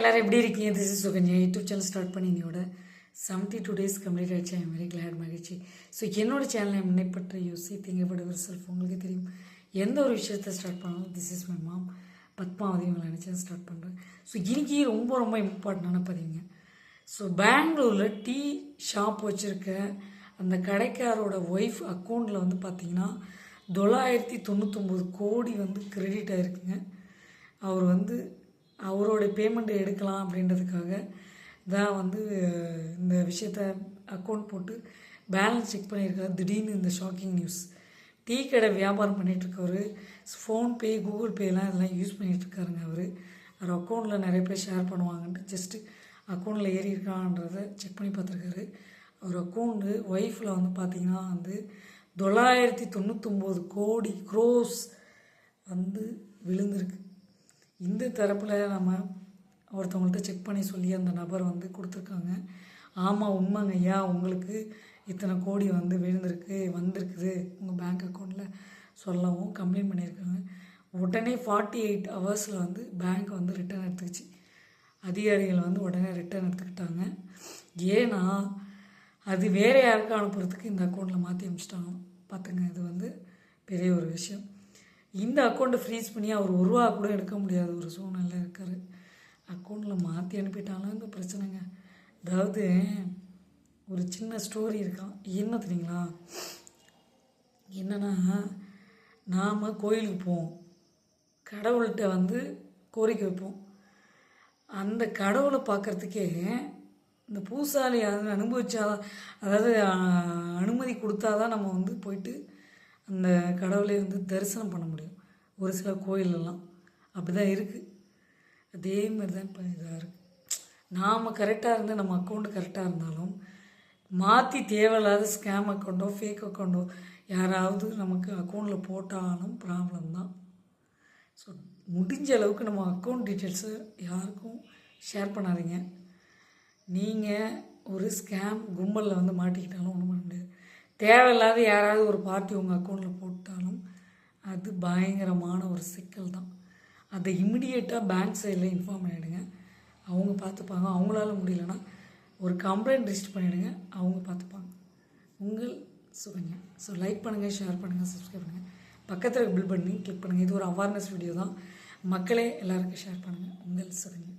எல்லோரும் எப்படி இருக்கீங்க? This is Sukanya. YouTube channel start பண்ணி என்னோட செவன்ட்டி டூ டேஸ் கம்ப்ளீட் ஆயிடுச்சு. ஐம் வெரி கிளாட் மகிழ்ச்சி. ஸோ என்னோட சேனலை முன்னை பற்றி யோசி திங்கப்பட செல்ஃப் உங்களுக்கு தெரியும். எந்த ஒரு விஷயத்தை ஸ்டார்ட் பண்ணாலும் this is my mom Padmavati உங்களை நினச்சி ஸ்டார்ட் பண்ணுறேன் ஸோ இன்றைக்கி ரொம்ப ரொம்ப இம்பார்ட்டண்டான பதிவுங்க. ஸோ பெங்களூரில் டீ ஷாப் வச்சுருக்க அந்த கடைக்காரோட ஒய்ஃப் அக்கௌண்ட்டில் வந்து பார்த்தீங்கன்னா தொள்ளாயிரத்தி தொண்ணூற்றொம்பது கோடி வந்து கிரெடிட் ஆகிருக்குங்க அவர் வந்து அவரோட பேமெண்ட்டை எடுக்கலாம் அப்படின்றதுக்காக தான் வந்து இந்த விஷயத்த அக்கௌண்ட் போட்டு பேலன்ஸ் செக் பண்ணியிருக்காரு. திடீர்னு இந்த ஷாக்கிங் நியூஸ் டீ கடை வியாபாரம் பண்ணிகிட்ருக்கவர் ஃபோன்பே கூகுள் பேலாம் இதெல்லாம் யூஸ் பண்ணிகிட்ருக்காருங்க அவர். அவர் அக்கௌண்ட்டில் நிறைய பேர் ஷேர் பண்ணுவாங்கன்ட்டு ஜஸ்ட்டு அக்கௌண்ட்டில் ஏறி இருக்கான்றதை செக் பண்ணி பார்த்துருக்காரு. அவர் அக்கௌண்ட்டு ஒய்ஃபில் வந்து பார்த்தீங்கன்னா வந்து தொள்ளாயிரத்தி தொண்ணூற்றொம்போது கோடி க்ரோஸ் வந்து விழுந்திருக்கு. இந்த தரப்பில் நம்ம ஒருத்தவங்கள்ட்ட செக் பண்ணி சொல்லி அந்த நபர் வந்து கொடுத்துருக்காங்க. ஆமாம் உண்மைங்க ஐயா. உங்களுக்கு இத்தனை கோடி வந்து விழுந்திருக்கு வந்திருக்குது. உங்கள் பேங்க் அக்கௌண்ட்டில் சொல்லவும் கம்ப்ளைண்ட் பண்ணியிருக்காங்க. உடனே ஃபார்ட்டி எயிட் ஹவர்ஸில் வந்து பேங்க் வந்து ரிட்டர்ன் எடுத்துக்கிச்சு. அதிகாரிகள் வந்து உடனே ரிட்டர்ன் எடுத்துக்கிட்டாங்க. ஏன்னா அது வேறு யாருக்கும் அனுப்புறதுக்கு இந்த அக்கௌண்ட்டில் மாற்றி அனுப்பிச்சிட்டாங்க பார்த்துங்க இது வந்து பெரிய ஒரு விஷயம். இந்த அக்கௌண்ட்டை ஃப்ரீஸ் பண்ணி அவர் ஒரு ரூபா கூட எடுக்க முடியாத. ஒரு சூழ்நிலை இருக்கார். அக்கௌண்ட்டில் மாற்றி அனுப்பிட்டாலும் இந்த பிரச்சனைங்க. அதாவது ஒரு சின்ன ஸ்டோரி இருக்கான் என்ன தெரியுங்களா? என்னென்னா நாம் கோயிலுக்கு போவோம். கடவுள்கிட்ட வந்து கோரிக்கை வைப்போம். அந்த கடவுளை பார்க்கறதுக்கே இந்த பூசாலி அது அனுபவிச்சா அதாவது அனுமதி அனுமதி கொடுத்தாதான் நம்ம வந்து போயிட்டு அந்த கடவுளை வந்து தரிசனம் பண்ண முடியும். ஒரு சில கோயிலெல்லாம் அப்படி தான் இருக்குது அதே மாதிரி தான் இப்போ இதாக இருக்குது நாம் கரெக்டாக இருந்து நம்ம அக்கௌண்ட்டு கரெக்டாக இருந்தாலும் மாற்றி தேவையில்லாத ஸ்கேம் அக்கௌண்ட்டோ ஃபேக் அக்கௌண்ட்டோ யாராவது நமக்கு அக்கௌண்ட்டில் போட்டாலும் ப்ராப்ளம் தான். ஸோ முடிஞ்ச அளவுக்கு நம்ம அக்கௌண்ட் டீட்டெயில்ஸு யாருக்கும் ஷேர் பண்ணாதீங்க. நீங்கள் ஒரு ஸ்கேம் கும்பலில் வந்து மாட்டிக்கிட்டாலும் ஒன்றும் தேவையில்லாத யாராவது ஒரு பார்ட்டி உங்கள் அக்கௌண்ட்டில் போட்டாலும் அது பயங்கரமான ஒரு சிக்கல் தான். அதை இமிடியேட்டாக பேங்க் சைடில் இன்ஃபார்ம் பண்ணிவிடுங்க அவங்க பார்த்துப்பாங்க. அவங்களால முடியலன்னா ஒரு கம்ப்ளைண்ட் ரிஜிஸ்டர் பண்ணிவிடுங்க அவங்க பார்த்துப்பாங்க. உங்கள் சுகன்யா. ஸோ லைக் பண்ணுங்கள் ஷேர் பண்ணுங்கள் சப்ஸ்கிரைப் பண்ணுங்கள் பக்கத்தில் பில் பண்ணி கிளிக் பண்ணுங்கள் இது ஒரு அவேர்னஸ் வீடியோ தான். மக்களே எல்லாருக்கும் ஷேர் பண்ணுங்கள் உங்கள் சுகன்யா.